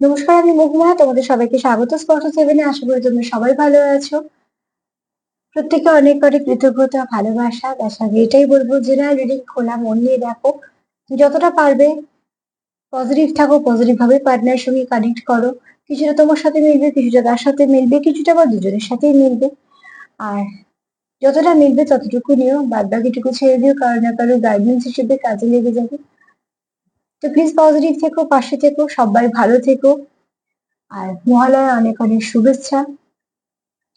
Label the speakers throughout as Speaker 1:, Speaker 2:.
Speaker 1: নমস্কার, আমি মহুমা তোমাদের সবাইকে স্বাগত। স্পর্শ সেভেনে আশা করি তোমরা সবাই ভালো আছো। প্রত্যেকে অনেক অনেক কৃতজ্ঞতা, ভালোবাসা। তার সঙ্গে এটাই বলব যে, না রিডিং খোলা মন নিয়ে দেখো যতটা পারবে পজিটিভ থাকো পজিটিভ ভাবে পার্টনার সঙ্গে কানেক্ট করো। কিছুটা তোমার সাথে মিলবে, কিছুটা তার সাথে মিলবে, কিছুটা বা দুজনের সাথেই মিলবে। আর যতটা মিলবে ততটুকু নিও বাদ বাকিটুকু ছেড়ে দিও, কারও না কারও গাইডেন্স হিসেবে কাজে লেগে যাবে। তো প্লিজ পজিটিভ থেকো, পাশে থেকো, সবাই ভালো থেকো। আর মহালয়া অনেক অনেক শুভেচ্ছা।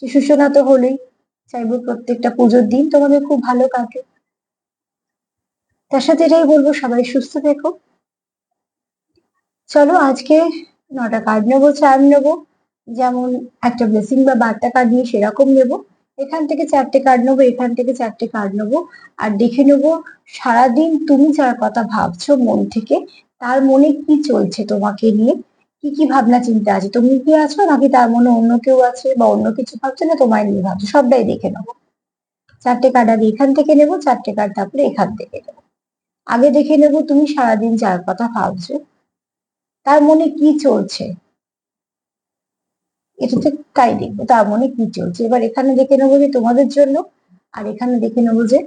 Speaker 1: সূচনা তো হলেই, চাইব প্রত্যেকটা পুজোর দিন তোমাদের খুব ভালো কাটে তার সাথে এটাই বলব, সবাই সুস্থ থেকো। চলো আজকে নটা কার্ড নেব, চার নেব। যেমন একটা ব্লেসিং বা বার্তা কার্ড নিয়ে সেরকম নেব। এখান থেকে চারটে কার্ড নেব, এখান থেকে চারটে কার্ড নেব। আর দেখে নেব, সারাদিন তুমি যার কথা ভাবছ মন থেকে, তার মনে কি চলছে তোমাকে নিয়ে? কি কি ভাবনা চিন্তা আছে? তুমি কি আছো নাকি তার মনে অন্য কেউ আছে বা অন্য কিছু ভাবছে না তোমায় নিয়ে ভাবছ? সবটাই দেখে নেব। চারটে কার্ড আগে এখান থেকে নেব, চারটে কার্ড তারপরে এখান থেকে নেব। আগে দেখে নেব তুমি সারাদিন যার কথা ভাবছ, তার মনে কি চলছে? এটাতে তাই দেখব তার মনে কি চলছে? এবার এখানে দেখে নেব যে তোমাদের জন্য, আর এখানে দেখে নেব যে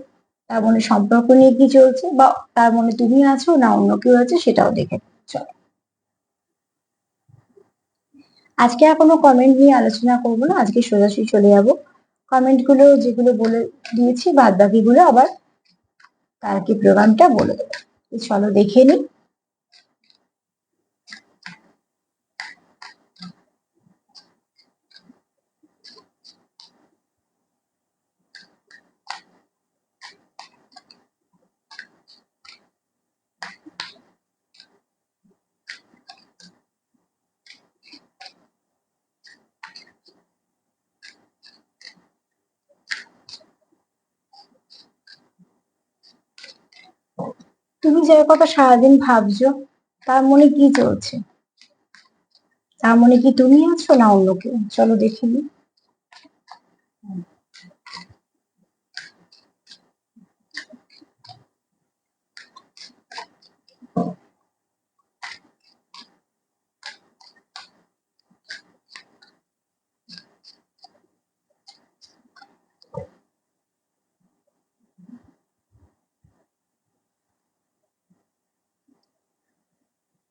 Speaker 1: তার মনে সম্পর্ক নিয়ে কি চলছে, বা তার মনে তুমি আছো না অন্য কেউ আছে সেটাও দেখে চলো। আজকে আর কোনো কমেন্ট নিয়ে আলোচনা করব না, আজকে সোজাসুজি চলে যাব। কমেন্টগুলো যেগুলো বলে দিয়েছি বাদ বাকিগুলো আবার তার কি প্রোগ্রামটা বলে দেবো। চলো দেখে নিই। তুমি কথা সারাদিন ভাবছ, তার মনে কি চলছে? তার মনে কি তুমি আছো না অন্য কেউ? চলো দেখে নি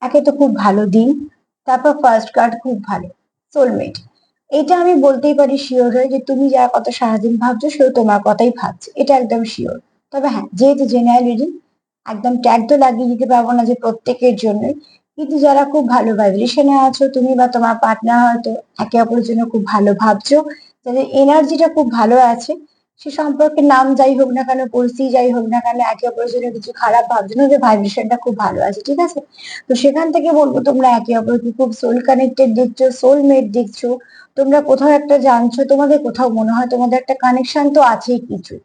Speaker 1: একে তো খুব ভালো দিন, তারপর ফার্স্ট কার্ড খুব ভালো সোলমেট এটা আমি বলতেই পারি শিওর হয়ে যে তুমি যার কথা সারাদিন ভাবছ, সেও তোমার কথাই ভাবছে, এটা একদম শিওর তবে হ্যাঁ যেহেতু জেনারেল রিডিং একদম ট্যাগ তো লাগিয়ে দিতে পারব না যে প্রত্যেকের জন্যই। কিন্তু যারা খুব ভালো ভাইব্রেশনে আছো, তুমি বা তোমার পার্টনার হয়তো একে অপরের জন্য খুব ভালো ভাবছ, যাদের এনার্জিটা খুব ভালো আছে সে সম্পর্কে নাম যাই হোক না কেন, পরিস্থিতি যাই হোক না কেন, একে অপরের জন্য কিছু খারাপ ভাবছ না যে ভাইব্রেশনটা খুব ভালো আছে, ঠিক আছে? তো সেখান থেকে বলব তোমরা একে অপরকে খুব সোল কানেক্টেড দেখছ সোলমেট দেখছ। তোমরা কোথাও একটা জানছো, তোমাদের কোথাও মনে হয় তোমাদের একটা কানেকশন তো আছেই কিছু।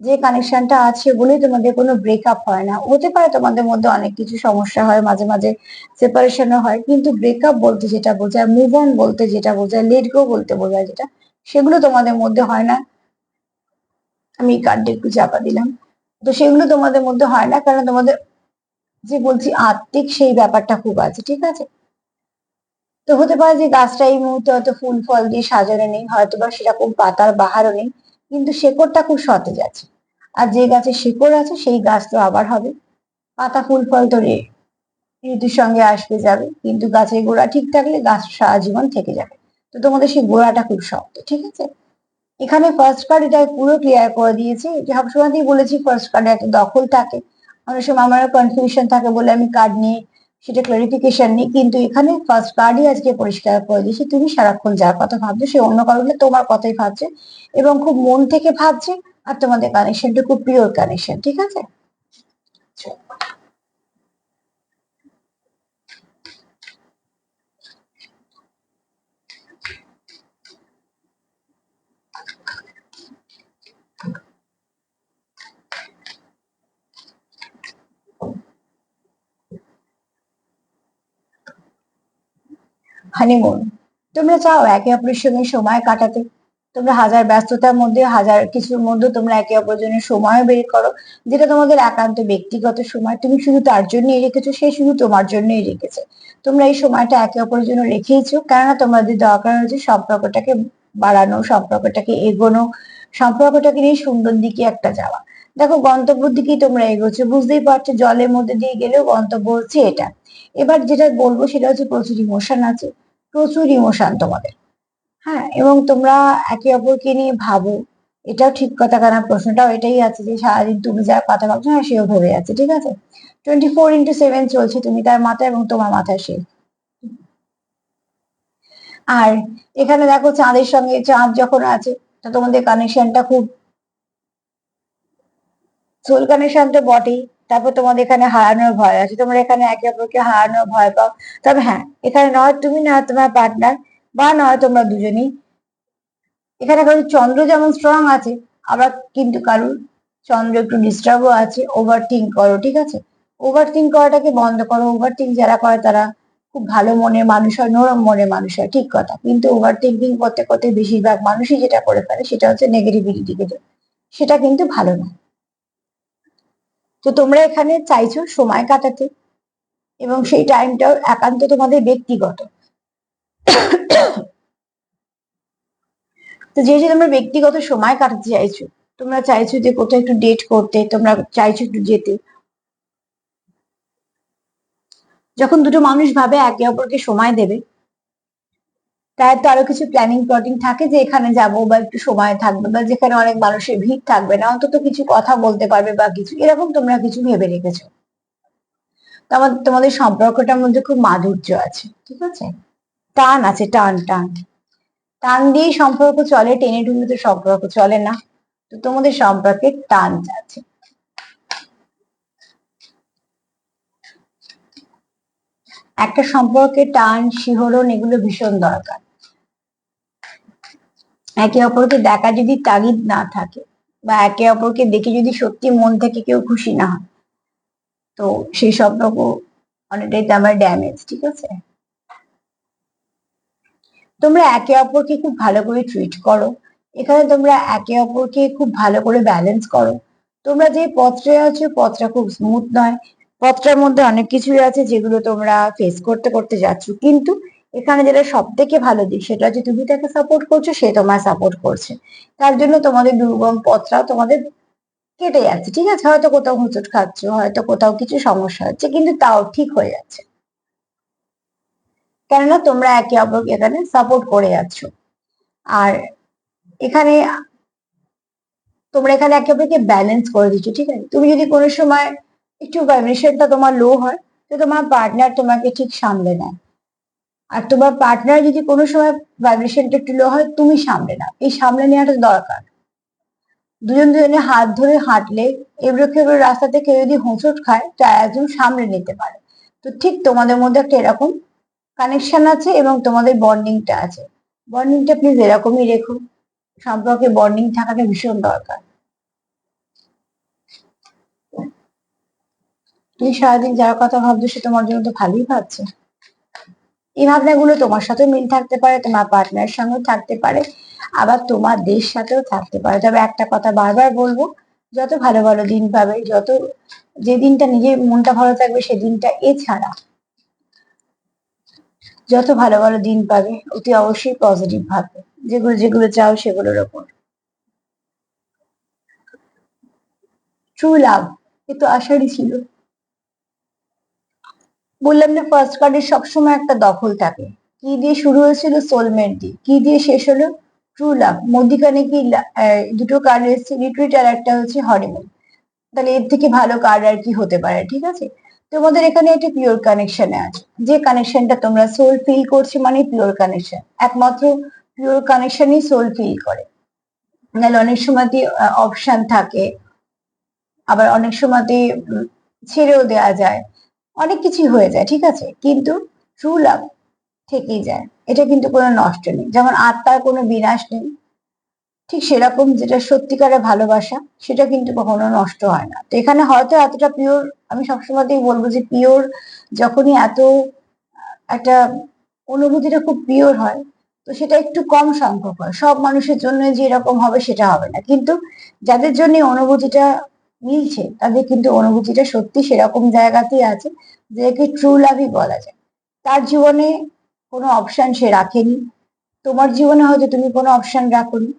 Speaker 1: যে কানেকশনটা আছে বলেই তোমাদের কোনো ব্রেকআপ হয় না। হতে পারে তোমাদের মধ্যে অনেক কিছু সমস্যা হয়, মাঝে মাঝে সেপারেশনও হয়, কিন্তু ব্রেকআপ বলতে যেটা বোঝায় মুভ অন বলতে যেটা বোঝায় লেট গো বলতে বোঝায় যেটা, সেগুলো তোমাদের মধ্যে হয় না। আমি এই কার্ডটা একটু চাপা দিলাম। তো সেগুলো তোমাদের মধ্যে হয় না কারণ তোমাদের যে বলছি আত্মিক সেই ব্যাপারটা খুব আছে, ঠিক আছে? তো হতে পারে যে গাছটা এই মুহূর্তে হয়তো ফুল, ফল দিয়ে সাজানো নেই, হয়তো বা সেরকম পাতার বাহারও নেই, কিন্তু শেকড়টা খুব সতেজ আছে। আর যে গাছে শেকড় আছে, সেই গাছ তো আবার হবে। পাতা, ফুল, ফল তো ঋতুর সঙ্গে আসবে যাবে, কিন্তু গাছের গোড়া ঠিক থাকলে গাছ সারা জীবন থেকে যাবে। তো তোমাদের সেই গোড়াটা খুব শক্ত, ঠিক আছে? এখানে ফার্স্ট কার্ড এটা পুরো ক্লিয়ার করে দিয়েছি। সবসময়তেই বলেছি ফার্স্ট কার্ডে একটা দখল থাকে। অনেক সময় আমার কনফিউশন থাকে বলে আমি কার্ড নিই, সেটা ক্লারিফিকেশন নিই। কিন্তু এখানে ফার্স্ট কার্ডই আজকে পরিষ্কার করে দিয়েছি, তুমি সারাক্ষণ যার কথা ভাবছ, সে অন্য কারণে তোমার কথাই ভাবছে এবং খুব মন থেকে ভাবছে, আর তোমাদের কানেকশনটা খুব পিওর কানেকশন ঠিক আছে? হানিমুন তোমরা চাও একে অপরের সঙ্গে সময় কাটাতে? তোমরা হাজার ব্যস্ততার মধ্যে, হাজার কিছুর মধ্যে তোমরা একে অপরের জন্য সময় বের করো, যেটা তোমাদের একান্ত ব্যক্তিগত সময়। তুমি শুধু তার জন্যই রেখেছো, সে শুধু তোমার জন্যই রেখেছে। তোমরা এই সময়টা একে অপরের জন্য রেখেইছো, কেননা তোমাদের দরকার হচ্ছে সম্পর্কটাকে বাড়ানো, সম্পর্কটাকে এগোনো, সম্পর্কটাকে নিয়ে সুন্দর দিকে একটা যাওয়া। দেখো, গন্তব্যের দিকেই তোমরা এগোছো বুঝতেই পারছ, জলের মধ্যে দিয়ে গেলেও গন্তব্য হচ্ছে এটা। এবার যেটা বলব সেটা হচ্ছে প্রচুর ইমোশন আছে। প্রচুর ইমোশন তোমাদের। হ্যাঁ এবং তোমরা একে অপরকে নিয়ে ভাবো। এটাও ঠিক কথা, কারণ প্রশ্নটাও এটাই আছে যে সারাদিন তুমি যার কথা ভাবছ হ্যাঁ সেও ভেবে যাচ্ছে, ঠিক আছে? টোয়েন্টি ফোর ইন্টু সেভেন চলছে, তুমি তার মাথায় এবং তোমার মাথায় সে আর এখানে দেখো চাঁদের সঙ্গে, চাঁদ যখন আছে, তা তোমাদের কানেকশনটা খুব সোল কানেকশনটা বটেই। তারপর তোমাদের এখানে হারানোর ভয় আছে। তোমরা এখানে একে অপরকে হারানোর ভয় পাও। তবে হ্যাঁ এখানে নয়, তুমি না তোমার পার্টনার বা নয়, তোমরা দুজনেই। এখানে কারোর চন্দ্র যেমন স্ট্রং আছে, আবার কিন্তু কারোর চন্দ্র একটু ডিস্টার্বও আছে ওভার করো, ঠিক আছে? ওভার থিঙ্ক করাটাকে বন্ধ করো। ওভার যারা করে তারা খুব ভালো মনের মানুষ হয়, নরম মনের মানুষ হয়, ঠিক কথা। কিন্তু ওভার থিঙ্কিং করতে করতে বেশিরভাগ মানুষই যেটা করে ফেলে, সেটা হচ্ছে নেগেটিভিটিকে সেটা কিন্তু ভালো না তো তোমরা এখানে চাইছো সময় কাটাতে এবং সেই টাইমটাও একান্ত তোমাদের ব্যক্তিগত। তো যেহেতু তোমরা ব্যক্তিগত সময় কাটাতে চাইছো, তোমরা চাইছো যে কোথাও একটু ডেট করতে, তোমরা চাইছো একটু যেতে। যখন দুটো মানুষ ভাবে একে অপরকে সময় দেবে তাই তো আরও কিছু প্ল্যানিং প্লটিং থাকে যে এখানে যাব বা একটু সময় থাকবে বা যেখানে অনেক মানুষের ভিড় থাকবে না, অন্তত কিছু কথা বলতে পারবে বা কিছু, এরকম তোমরা কিছু ভেবে রেখেছো। তোমাদের তোমাদের সম্পর্কটার মধ্যে খুব মাধুর্য আছে, ঠিক আছে? টান আছে, টান টান। টান দিয়েই সম্পর্ক চলে, টেনে টুনে তো সম্পর্ক চলে না। তো তোমাদের সম্পর্কে টান আছে। একটা সম্পর্কে টান, শিহরণ, এগুলো ভীষণ দরকার। একে অপরকে দেখা যদি তাগিদ না থাকে বা একে অপরকে দেখে যদি সত্যি মন থেকে কেউ খুশি না হয়। তো সেই সম্পর্ক অনেকটাই তো আমার ড্যামেজ ঠিক আছে? তোমরা একে অপরকে খুব ভালো করে ট্রিট করো। এখানে তোমরা একে অপরকে খুব ভালো করে ব্যালেন্স করো। তোমরা যে পত্রে আছো পথটা খুব স্মুথ নয়। পথটার মধ্যে অনেক কিছুই আছে যেগুলো তোমরা ফেস করতে করতে যাচ্ছ। কিন্তু এখানে যেটা সব থেকে ভালো দিক, সেটা হচ্ছে তুমি তাকে সাপোর্ট করছ, সে তোমায় সাপোর্ট করছে। তার জন্য তোমাদের দুর্গম পথটাও তোমাদের কেটে যাচ্ছে, ঠিক আছে? হয়তো কোথাও হুঁচট খাচ্ছ, হয়তো কোথাও কিছু সমস্যা হচ্ছে, কিন্তু তাও ঠিক হয়ে যাচ্ছে। কেননা তোমরা একে অপরকে এখানে সাপোর্ট করে যাচ্ছ। আর এখানে তোমরা এখানে একে অপরকে ব্যালেন্স করে দিচ্ছ, ঠিক আছে? তুমি যদি কোনো সময় একটু ভাইব্রেশনটা তোমার লো হয়, তো তোমার পার্টনার তোমাকে ঠিক সামলে নেয়। আর তোমার পার্টনার যদি কোনো সময় ভাইব্রেশনটা একটু লো হয়, তুমি সামলে নাও। এই সামলে নেওয়াটা দরকার। দুজন দুজনে হাত ধরে হাঁটলে এবড়ো খেবড়ো রাস্তাতে কেউ যদি হোঁচট খায়, তা একজন সামলে নিতে পারে। তো ঠিক তোমাদের মধ্যে একটা এরকম কানেকশন আছে এবং তোমাদের বন্ডিংটা আছে। বন্ডিংটা প্লিজ এরকমই রেখো। সম্পর্কে বন্ডিং থাকাটা ভীষণ দরকার। তুমি সারাদিন যার কথা ভাবছ, সে তোমার জন্য তো ভালোই ভাবছে। এই ভাবনাগুলো তোমার সাথেও মিল থাকতে পারে, তোমার পার্টনারের সঙ্গেও থাকতে পারে, আবার তোমার দেশ সাথেও থাকতে পারে। তবে একটা কথা বারবার বলব, যত ভালো ভালো দিন পাবে, যত যে দিনটা নিজের মনটা ভালো থাকবে, সে দিনটা এছাড়া যত ভালো ভালো দিন পাবে, অতি অবশ্যই পজিটিভ ভাবে যেগুলো যেগুলো চাও সেগুলোর ওপর। ট্রু লাভ এ তো আশারই ছিল। বললাম না ফার্স্ট কার্ডের সবসময় একটা দখল থাকে। কি দিয়ে শুরু হয়েছিল? সোলমেট দিয়ে। কি দিয়ে শেষ হলো? ট্রু লাভ মধ্যিখানে কি দুটো কার্ড এসেছে রিট্রিট আর একটা হচ্ছে হরিমুন তাহলে এর থেকে ভালো কার্ড আর কি হতে পারে, ঠিক আছে? তোমাদের এখানে একটা পিওর কানেকশনে আছে। যে কানেকশনটা তোমরা সোল ফিল করছ মানে পিওর কানেকশন একমাত্র পিওর কানেকশনই সোল ফিল করে। নাহলে অনেক সময়তে অপশন থাকে। আবার অনেক সময়তে ছেড়েও দেওয়া যায়। অনেক কিছুই হয়ে যায়, ঠিক আছে? কিন্তু ট্রু লাভ থেকেই যায়। এটা কিন্তু কোনো নষ্ট নেই। যেমন আত্মার কোনো বিনাশ নেই, ঠিক সেরকম যেটা সত্যিকারের ভালোবাসা, সেটা কিন্তু কখনো নষ্ট হয় না। তো এখানে হয়তো এতটা পিওর আমি সবসময়তেই বলব যে পিওর যখনই এত একটা অনুভূতিটা খুব পিওর হয়, তো সেটা একটু কম সংখ্যক হয়। সব মানুষের জন্য যে এরকম হবে সেটা হবে না। কিন্তু যাদের জন্য অনুভূতিটা মিলছে, তাদের কিন্তু অনুভূতিটা সত্যি সেরকম জায়গাতেই আছে যেটাকে ট্রু লাভই বলা যায়। তার জীবনে কোনো অপশন সে রাখেনি। তোমার জীবনে হয়তো তুমি কোনো অপশন রাখোনি।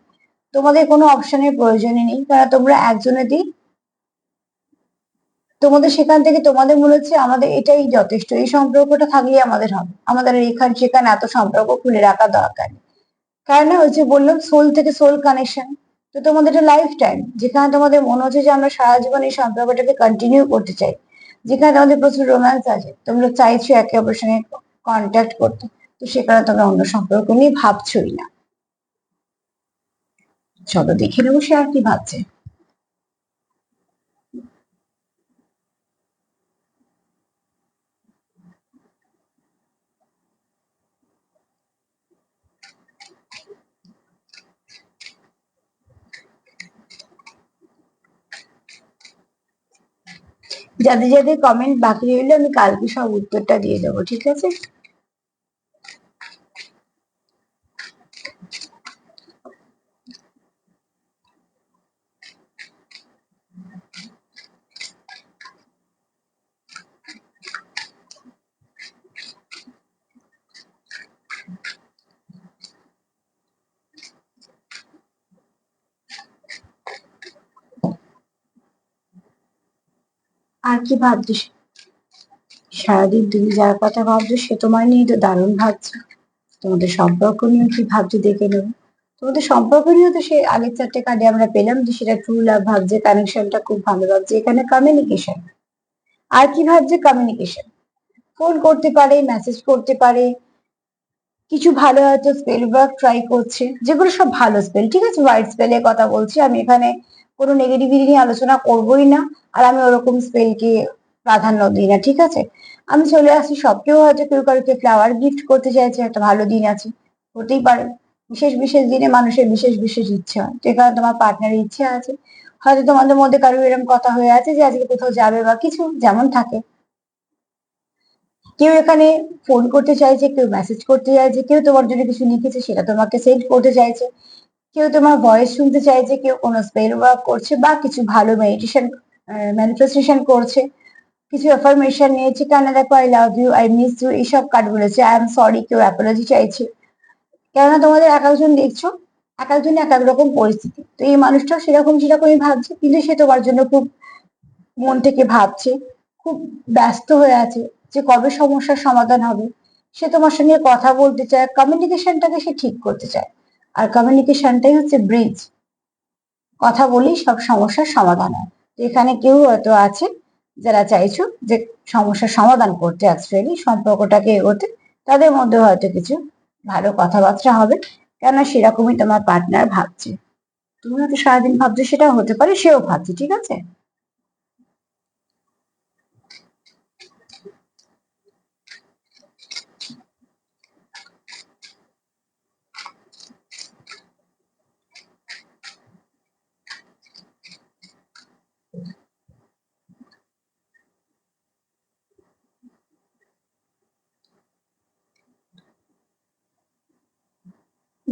Speaker 1: তোমাদের কোনো অপশানের প্রয়োজনই নেই। কারণ তোমরা একজনেতেই তোমাদের সেখান থেকে তোমাদের মনে হচ্ছে আমাদের এটাই যথেষ্ট। এই সম্পর্কটা থাকলেই আমাদের হবে। আমাদের এখান সেখানে এত সম্পর্ক খুলে রাখা দরকার কারণ ওই যে বললাম সোল থেকে সোল কানেকশন তো তোমাদের এটা লাইফ টাইম যেখানে তোমাদের মনে হচ্ছে যে আমরা সারা জীবন এই সম্পর্কটাকে কন্টিনিউ করতে চাই, যেখানে তোমাদের প্রচুর রোম্যান্স আছে, তোমরা চাইছো একে অপরের সঙ্গে কন্ট্যাক্ট করতে, তো সেখানে তোমরা অন্য সম্পর্ক নিয়ে ভাবছোই না। চলো দেখে নেব সে আর কি ভাবছে। যাদের যাদের কমেন্ট বাকি রইল আমি কালকে সব উত্তরটা দিয়ে দেবো ঠিক আছে আর কি ভাবছিস? সারাদিন তুমি যার কথা ভাবছ সে তোমার নিয়ে তো দারুণ ভাবছ। তোমাদের সম্পর্ক নিয়ে কি ভাবছ দেখে নেব। তোমাদের সম্পর্ক নিয়ে তো সে আগের চারটে কার্ডে আমরা পেলাম যে সেটা ট্রু লাভ ভাবছে কানেকশনটা খুব ভালো ভাবছে। এখানে কমিউনিকেশন আর কি ভাবছে কমিউনিকেশন ফোন করতে পারে মেসেজ করতে পারে। কিছু ভালো হয়তো স্পেল ওয়ার্ক ট্রাই করছে। যেগুলো সব ভালো স্পেল ঠিক আছে? হোয়াইট স্পেলে কথা বলছি। আমি এখানে কোনো নেগেটিভিটি নিয়ে আলোচনা করবোই না, আর আমি ওরকম স্পেলকে প্রাধান্য দিই না, ঠিক আছে? আমি চলে আসি সব কেউ হয়তো কেউ কারোকে ফ্লাওয়ার গিফট করতে চাইছে, একটা ভালো দিন আছে, হতেই পারে। বিশেষ বিশেষ দিনে মানুষের বিশেষ বিশেষ ইচ্ছে হয় যেখানে তোমার পার্টনারের ইচ্ছে আছে। হয়তো তোমাদের মধ্যে কারোর এরকম কথা হয়ে আছে যে আজকে কোথাও যাবে বা কিছু, যেমন থাকে। কেউ এখানে ফোন করতে চাইছে, কেউ মেসেজ করতে চাইছে, কেউ তোমার জন্য কিছু লিখেছে, সেটা তোমাকে সেন্ড করতে চাইছে। কেউ তোমার ভয়েস শুনতে চাইছে কেউ কোনো স্পেল ওয়ার্ক করছে বা কিছু ভালো মেডিটেশন ম্যানিফেস্টেশন করছে, কিছু অ্যাফার্মেশন নিয়েছে, কেন দেখো I love you I miss you এইসব কার্ড বলেছে আই এম সরি কেউ অ্যাপোলজি চাইছে। কেননা তোমাদের এক একজন দেখছ, এক একজন এক এক রকম পরিস্থিতি। তো এই মানুষটাও সেরকম সেরকমই ভাবছে, কিন্তু সে তোমার জন্য খুব মন থেকে ভাবছে, খুব ব্যস্ত হয়ে আছে যে কবে সমস্যার সমাধান হবে। সে তোমার সঙ্গে কথা বলতে চায় কমিউনিকেশনটাকে সে ঠিক করতে চায়। আর কমিউনিকেশনটাই হচ্ছে ব্রিজ কথা বলেই সব সমস্যার সমাধান হয়। তো এখানে কেউ হয়তো আছে যারা চাইছো যে সমস্যার সমাধান করতে অ্যাকচুয়ালি সম্পর্কটাকে এগোতে, তাদের মধ্যে হয়তো কিছু ভালো কথাবার্তা হবে। কেন সেরকমই তোমার পার্টনার ভাবছে। তুমি হয়তো সারাদিন ভাবছ সেটা হতে পারে, সেও ভাবছে, ঠিক আছে?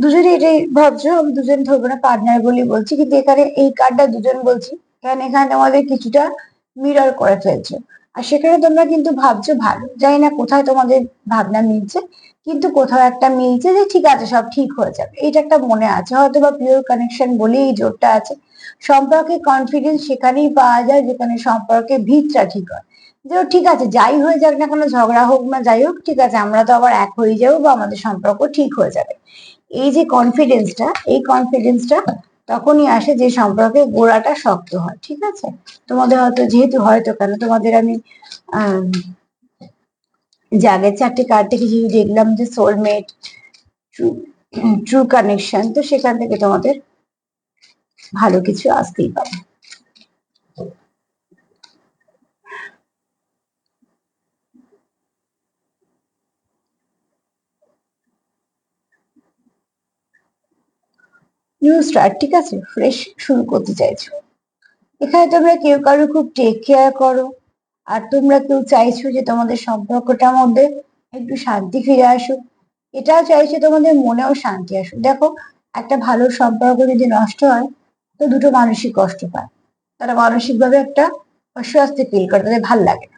Speaker 1: দুজনে এটাই ভাবছ? আমি দুজন ধরবো না পার্টনার বলে বলছি। কিন্তু এখানে এই কার্ডটা দুজন বলছি। কারণ এখানে আমাদের কিছুটা মিরর করে ফেলছো। আর সেখানে তোমরা কিন্তু ভাবছ, ভালো। জানি না কোথায় তোমাদের ভাবনা মিলছে, কিন্তু কোথাও একটা মিলছে যে ঠিক আছে, সব ঠিক হয়ে যাবে। এটা একটা মনে আছে। হয়তো বা পিওর কানেকশন বলেই এই জোরটা আছে। সম্পর্কে কনফিডেন্স সেখানেই পাওয়া যায়, যেখানে সম্পর্কে ভিতটা ঠিক হয়। যে ঠিক আছে, যাই হয়ে যাক না কোনো, ঝগড়া হোক না যাই হোক, ঠিক আছে, আমরা তো আবার এক হয়ে যাব বা আমাদের সম্পর্ক ঠিক হয়ে যাবে। এই যে কনফিডেন্সটা এই কনফিডেন্সটা তখনই আসে যে সম্পর্কে গোড়াটা শক্ত হয়, ঠিক আছে? তোমাদের হয়তো যেহেতু হয়তো কেন তোমাদের আমি যে আগের চারটে কার্ড থেকে যেহেতু দেখলাম যে সোলমেট ট্রু কানেকশন তো সেখান থেকে তোমাদের ভালো কিছু আসতেই পারে। নিউ স্টার্ট ঠিক আছে? ফ্রেশ শুরু করতে চাইছো। এখানে তোমরা কেউ কারও খুব টেক কেয়ার করো, আর তোমরা কেউ চাইছো যে তোমাদের সম্পর্কটার মধ্যে একটু শান্তি ফিরে আসুক। এটাও চাইছে তোমাদের মনেও শান্তি আসুক। দেখো, একটা ভালো সম্পর্ক যদি নষ্ট হয়, তো দুটো মানসিক কষ্ট পায়। তারা মানসিকভাবে একটা অস্বস্তি ফিল করে, তাদের ভালো লাগে না।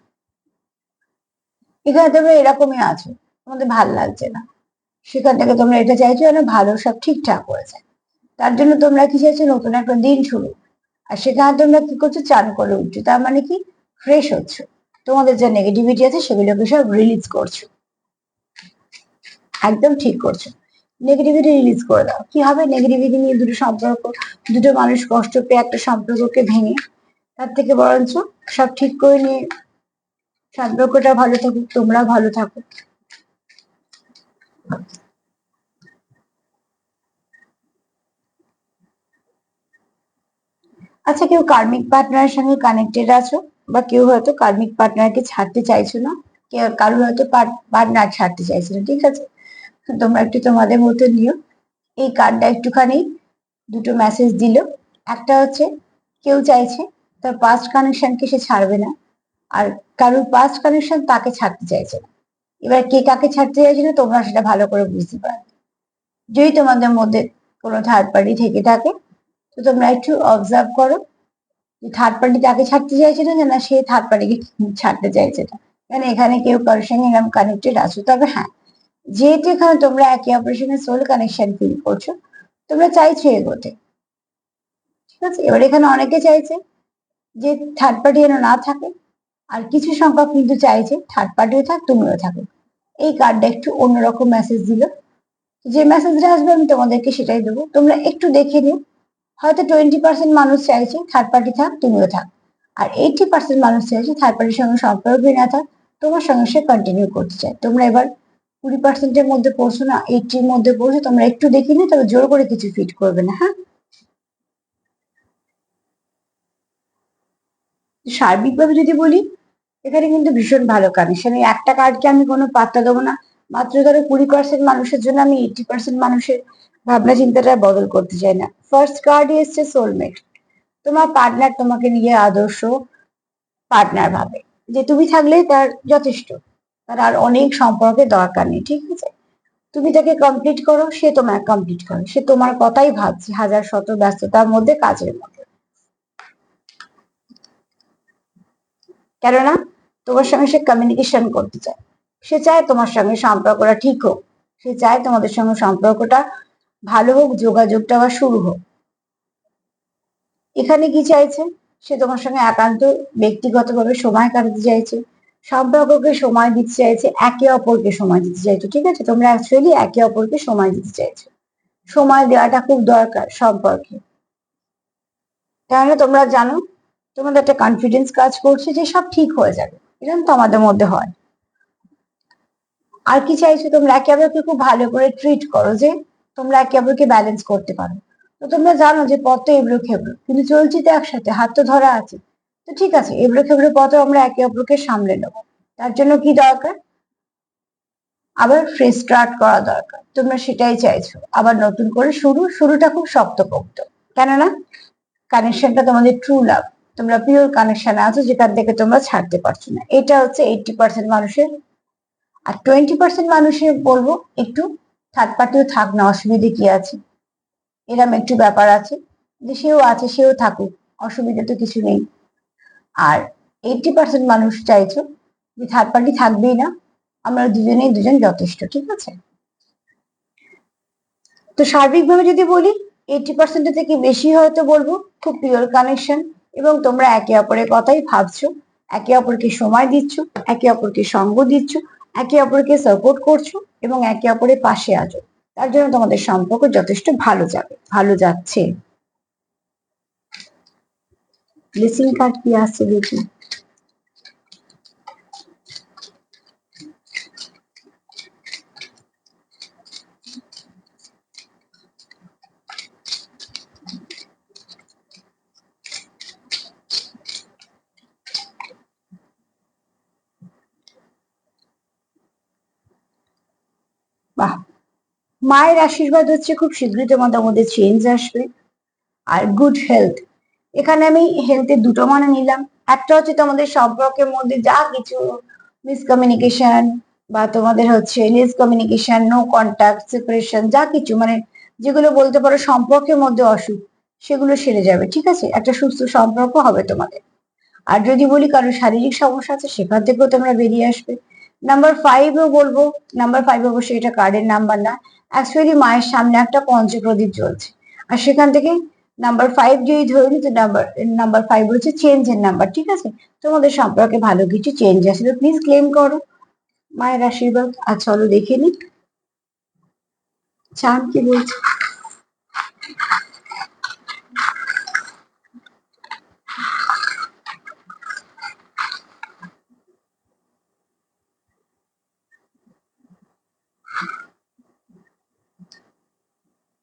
Speaker 1: এখানে তোমরা এরকমই আছো, তোমাদের ভালো লাগছে না। সেখান থেকে তোমরা এটা চাইছো যেন ভালো সব ঠিকঠাক হয়ে যায়। তার জন্য তোমরা কি চাইছো? নতুন একটা দিন শুরু। আর সেখানে তোমরা কি করছ? চান করে উঠছো। তার মানে কি? ফ্রেশ হচ্ছ। তোমাদের যা নেগেটিভিটি আছে, সেগুলোকে সব রিলিজ করছ। একদম ঠিক করছ। নেগেটিভিটি রিলিজ করে দাও। কি হবে? নেগেটিভিটি নিয়ে দুটো সম্পর্ক, দুটো মানুষ কষ্ট পেয়ে একটা সম্পর্ককে ভেঙে, তার থেকে বরঞ্চ সব ঠিক করে নিয়ে সম্পর্কটা ভালো থাকুক তোমরা ভালো থাকো। আচ্ছা কেউ কার্মিক পার্টনারের সঙ্গে কানেক্টেড আছো? বা কেউ হয়তো কার্মিক পার্টনারকে ছাড়তে চাইছো না? কেউ, কারোর হয়তো পার্টনার ছাড়তে চাইছো না, ঠিক আছে? তোমরা একটু তোমাদের মতো নিও। এই কার্ডটা একটুখানি দুটো মেসেজ দিল। একটা হচ্ছে, কেউ চাইছে তার পাস্ট কানেকশনকে সে ছাড়বে না, আর কারোর পাস্ট কানেকশন তাকে ছাড়তে চাইছে না। এবার কে কাকে ছাড়তে চাইছে না, তোমরা সেটা ভালো করে বুঝতে পারবে। যদি তোমাদের মধ্যে কোনো থার্ড পার্টি থেকে থাকে তো তোমরা একটু অবজার্ভ করো যে থার্ড পার্টি তাকে ছাড়তে চাইছে না না সে থার্ড পার্টিকে ছাড়তে চাইছে না কারণ এখানে কেউ কারোর সঙ্গে এরকম কানেক্টেড আছো? তবে হ্যাঁ যেহেতু এখানে তোমরা একে অপরের সঙ্গে সোল কানেকশন ফিল করছ, তোমরা চাইছো এগোতে। ঠিক আছে? এবার এখানে অনেকে চাইছে যে থার্ড পার্টি যেন না থাকে, আর কিছু সংখ্যক কিন্তু চাইছে থার্ড পার্টিও থাক, তুমিও থাকো। এই কার্ডটা একটু অন্যরকম মেসেজ দিল। যে মেসেজটা আসবে, আমি তোমাদেরকে সেটাই দেবো। তোমরা একটু দেখে নিও। হয়তো টোয়েন্টি পার্সেন্ট মানুষ চাইছে থার্ড পার্টি থাক, তুমিও থাক। আর এইটি পার্সেন্ট মানুষ চাইছে থার্ড পার্টির সঙ্গে সম্পর্কই না থাক, তোমার সঙ্গে সে কন্টিনিউ করতে চায়। তোমরা এবার কুড়ি পার্সেন্টের মধ্যে পড়ছো না এইটির মধ্যে পড়ছো, তোমরা একটু দেখে নিও, তবে জোর করে কিছু ফিট করবে না হ্যাঁ? সার্বিকভাবে যদি বলি, এখানে কিন্তু ভীষণ ভালো কানেকশন এই একটা কার্ডকে আমি কোনো পাত্তা দেবো না। মাত্র ধরো কুড়ি পার্সেন্ট মানুষের জন্য আমি এইটি পার্সেন্ট মানুষের ভাবনা চিন্তাটা বদল করতে চাই না। ফার্স্ট কার্ডই এসছে সোলমেট তোমার পার্টনার তোমাকে নিয়ে আদর্শ পার্টনার ভাবে। যে তুমি থাকলে তার যথেষ্ট। তার আর অনেক সম্পর্কের দরকার নেই, ঠিক আছে? তুমি তাকে কমপ্লিট করো, সে তোমায় কমপ্লিট করে। সে তোমার কথাই ভাবছে হাজার শত ব্যস্ততার মধ্যে কাজের মধ্যে। কেননা তোমার সঙ্গে সে কমিউনিকেশন করতে চায়। সে চায় তোমার সঙ্গে সম্পর্কটা ঠিক হোক। সে চায় তোমাদের সঙ্গে সম্পর্কটা ভালো হোক, যোগাযোগটা আবার শুরু হোক। এখানে কি চাইছে? সে তোমার সঙ্গে একান্ত, ব্যক্তিগতভাবে সময় কাটাতে চাইছে। সম্পর্ককে সময় দিতে চাইছে, একে অপরকে সময় দিতে চাইছো, ঠিক আছে? তোমরা অ্যাকচুয়ালি একে অপরকে সময় দিতে চাইছো। সময় দেওয়াটা খুব দরকার সম্পর্কে। কেননা তোমরা জানো, তোমাদের একটা কনফিডেন্স কাজ করছে যে সব ঠিক হয়ে যাবে। এরকম তো আমাদের মধ্যে হয়। আর কি চাইছো তোমরা? একে অপরকে খুব ভালো করে ট্রিট করো যে তোমরা একে অপরকে ব্যালেন্স করতে পারো। তো তোমরা জানো যে পথ তো এবড়ো খেবড়ো, কিন্তু চলছি তো একসাথে, হাত তো ধরা আছে। তো ঠিক আছে, এবড়ো খেবড়ো পথে আমরা একে অপরকে সামলে নেব। তার জন্য কি দরকার? আবার ফ্রেশ স্টার্ট করা দরকার। তোমরা সেটাই চাইছো। আবার নতুন করে শুরু, শুরুটা খুব শক্তপোক্ত। কেননা কানেকশনটা তোমাদের ট্রু লাভ তোমরা পিওর কানেকশনে আছো, যেখান থেকে তোমরা ছাড়তে পারছ না। এটা হচ্ছে এইটটি পার্সেন্ট মানুষের, আর টোয়েন্টি পার্সেন্ট মানুষের বলব একটু থার্ড পার্টিও থাক না, অসুবিধে কি আছে? এরম একটু ব্যাপার আছে যে সেও আছে, সেও থাকুক, অসুবিধা তো কিছু নেই। আর এইটটি পার্সেন্ট মানুষ চাইছো যে থার্ড পার্টি থাকবেই না, আমরা দুজনেই দুজন যথেষ্ট, ঠিক আছে? তো সার্বিকভাবে যদি বলি এইটি পার্সেন্টের থেকে বেশি হয়তো বলব, খুব পিওর কানেকশন এবং তোমরা একে অপরের কথাই ভাবছ, একে অপরকে সময় দিচ্ছ, একে অপরকে সঙ্গ দিচ্ছ একে অপরকে সাপোর্ট করছ এবং একে অপরের পাশে আছো। তার জন্য তোমাদের সম্পর্ক যথেষ্ট ভালো যাবে, ভালো যাচ্ছে। ব্লেসিং কার্ড কি আসছে দেখি। মায়ের আশীর্বাদ হচ্ছে খুব শীঘ্রই তোমাদের মধ্যে চেঞ্জ আসবে। আর গুড হেলথ এখানে আমি হেলথের দুটো মানে নিলাম। একটা হচ্ছে তোমাদের সম্পর্কের মধ্যে যা কিছু মিসকমিউনিকেশন বা তোমাদের হচ্ছে less communication no contact separation যা কিছু মানে যেগুলো বলতে পারো সম্পর্কের মধ্যে অসুখ, সেগুলো সেরে যাবে, ঠিক আছে? একটা সুস্থ সম্পর্ক হবে তোমাদের। আর যদি বলি কারও শারীরিক সমস্যা আছে, সেখান থেকেও তোমরা বেরিয়ে আসবে। নাম্বার ফাইভও বলব নাম্বার ফাইভ অবশ্যই এটা কার্ডের নাম্বার না। অ্যাকচুয়ালি মায়ের সামনে একটা পঞ্চপ্রদীপ জ্বলছে। আর সেখান থেকে নাম্বার ফাইভ যদি ধরে নিই তো নাম্বার নাম্বার ফাইভ হচ্ছে চেঞ্জের নাম্বার ঠিক আছে? তোমাদের সম্পর্কে ভালো কিছু চেঞ্জ আসলে প্লিজ ক্লেম করো। মায়ের আশীর্বাদ। আর চলো দেখে নি চান কি বলছে?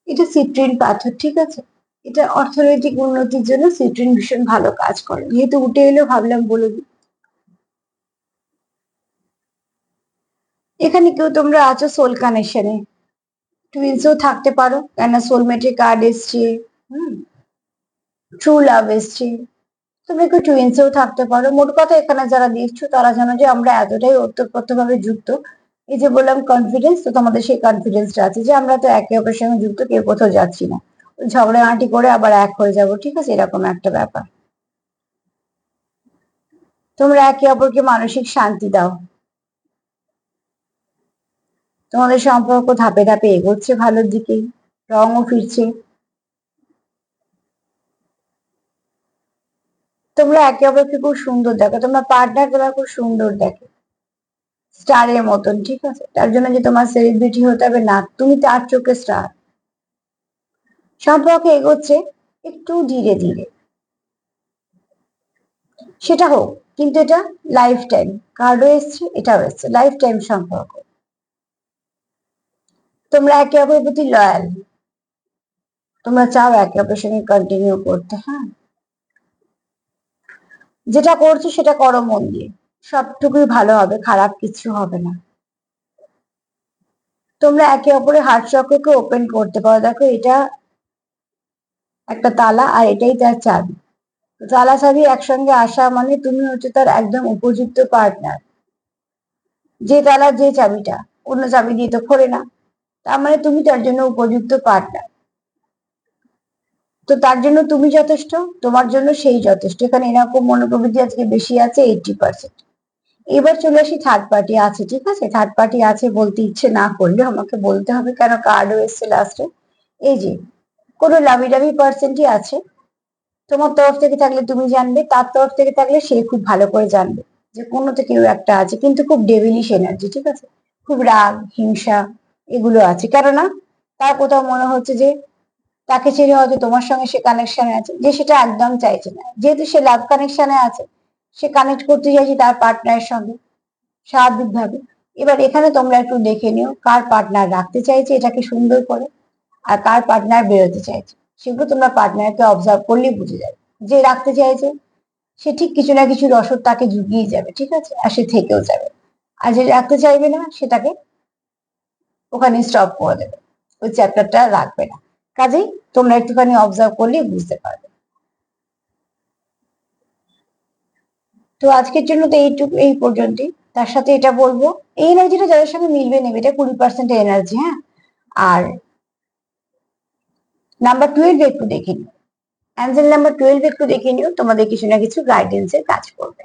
Speaker 1: এটা সিট্রিন পাথর, ঠিক আছে? এটা অর্থনৈতিক উন্নতির জন্য সিট্রিন ভীষণ ভালো কাজ করে। যেহেতু উঠে এলো, ভাবলাম বলে দিই। এখানে কেউ তোমরা আছো সোল কানেকশনে টুইন্সও থাকতে পারো, কেননা সোলমেটের কার্ড এসছে, হুম? ট্রু লাভ এসছে। তুমি একটু টুইন্সেও থাকতে পারো। মোট কথা এখানে যারা দেখছ, তারা জানো যে আমরা এতটাই ওতপ্রোতভাবে যুক্ত এই যে বললাম কনফিডেন্স তো তোমাদের সেই কনফিডেন্সটা আছে যে আমরা তো একে অপরের সঙ্গে যুক্ত, কেউ কোথাও যাচ্ছি না। ঝগড়া আঁটি করে আবার এক হয়ে যাব, ঠিক আছে? এরকম একটা ব্যাপার। তোমরা একে অপরকে মানসিক শান্তি দাও। তোমাদের সম্পর্ক ধাপে ধাপে এগোচ্ছে ভালোর দিকে, রঙও ফিরছে। তোমরা একে অপরকে খুব সুন্দর দেখো, তোমরা পার্টনার তোমার খুব সুন্দর দেখে। স্টারের মতন, ঠিক আছে? তার জন্য যে তোমার সেলিব্রিটি হতে হবে না, তুমি তার চোখে স্টার সম্পর্ক এগোচ্ছে একটু ধীরে ধীরে। সেটা হোক, কিন্তু এটা লাইফ টাইম কার্ডও এসছে, এটাও এসছে। লাইফ টাইম সম্পর্ক। তোমরা একে অপরের প্রতি লয়াল তোমরা চাও একে অপরের সঙ্গে কন্টিনিউ করতে হ্যাঁ? যেটা করছ সেটা করো মন দিয়ে। সবটুকুই ভালো হবে, খারাপ কিছু হবে না। তোমরা একে অপরের হার্ট চক্রকে ওপেন করতে পারো। দেখো এটা একটা তালা আর এটাই তার চাবি। তালা চাবি একসঙ্গে আসা মানে তুমি হচ্ছে তার একদম উপযুক্ত পার্টনার যে তালা, যে চাবিটা, অন্য চাবি দিয়ে তো খোলে না। তার মানে তুমি তার জন্য উপযুক্ত পার্টনার তো তার জন্য তুমি যথেষ্ট, তোমার জন্য সেই যথেষ্ট। এখানে এরকম মনোপ্রবৃত্তি আজকে বেশি আছে এইটি পার্সেন্ট এবার চলে আসি থার্ড পার্টি আছে, ঠিক আছে? থার্ড পার্টি আছে বলতে ইচ্ছে না করলে আমাকে বলতে হবে কেন কার্ডও এসছে লাস্টে এই যে, কোনো লাভি লাভি পার্সেন্টই আছে। তোমার তরফ থেকে থাকলে তুমি জানবে, তার তরফ থেকে থাকলে সে খুব ভালো করে জানবে। যে কোনো তো কেউ একটা আছে, কিন্তু খুব ডেভিলিশ এনার্জি ঠিক আছে? খুব রাগ, হিংসা এগুলো আছে। কেননা, তার কোথাও মনে হচ্ছে যে তাকে ছেড়ে হয়তো তোমার সঙ্গে সে কানেকশনে আছে, যে সেটা একদম চাইছে না। যেহেতু সে লাভ কানেকশনে আছে সে কানেক্ট করতে চাইছে তার পার্টনারের সঙ্গে স্বাভাবিকভাবে। এবার এখানে তোমরা একটু দেখে নিও, কার পার্টনার রাখতে চাইছে এটাকে সুন্দর করে আর কার পার্টনার বেরোতে চাইছে। সেগুলো তোমরা পার্টনারকে অবজার্ভ করলেই বুঝে যাবে। যে রাখতে চাইছে, সে ঠিক কিছু না কিছু রসদ তাকে জুগিয়ে যাবে, ঠিক আছে? আর সে থেকেও যাবে। আর যে রাখতে চাইবে না সেটাকে ওখানে স্টপ করে দেবে। ওই চ্যাপ্টারটা রাখবে না। কাজেই তোমরা একটুখানি অবজার্ভ করলেই বুঝতে পারবে। তো আজকের জন্য তো এইটুকু, এই পর্যন্তই। তার সাথে এটা বলব এই এনার্জিটা যাদের সঙ্গে মিলবে নেবে, এটা কুড়ি পার্সেন্ট এনার্জি হ্যাঁ? আর নাম্বার টুয়েলভ একটু দেখে নিও। অ্যাঞ্জেল নাম্বার টুয়েলভ একটু দেখে নিও, তোমাদের কিছু না কিছু গাইডেন্সের কাজ করবে।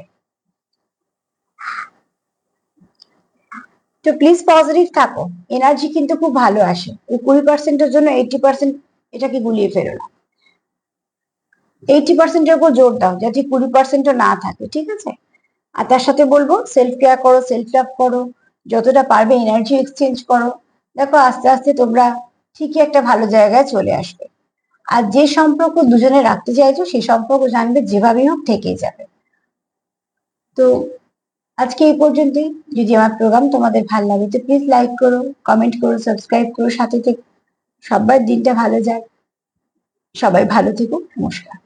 Speaker 1: তো প্লিজ পজিটিভ থাকো। এনার্জি কিন্তু খুব ভালো আসে। ওই কুড়ি পার্সেন্টের জন্য এইটি পার্সেন্ট এটাকে গুলিয়ে ফেলো না। এইটি পার্সেন্টের উপর জোর দাও, যাতে কুড়ি পার্সেন্টও না থাকে, ঠিক আছে? আর তার সাথে বলব সেলফ কেয়ার করো সেলফ লাভ করো, যতটা পারবে এনার্জি এক্সচেঞ্জ করো। দেখো, আস্তে আস্তে তোমরা ঠিকই একটা ভালো জায়গায় চলে আসবে। আর যে সম্পর্ক দুজনে রাখতে চাইছো সেই সম্পর্ক জানবে যেভাবেই হোক থেকেই যাবে। তো আজকে এই পর্যন্তই। যদি আমার প্রোগ্রাম তোমাদের ভালো লাগে তো প্লিজ লাইক করো কমেন্ট করো সাবস্ক্রাইব করো, সাথে থেকে সবার দিনটা ভালো যায় সবাই ভালো থেকো, নমস্কার।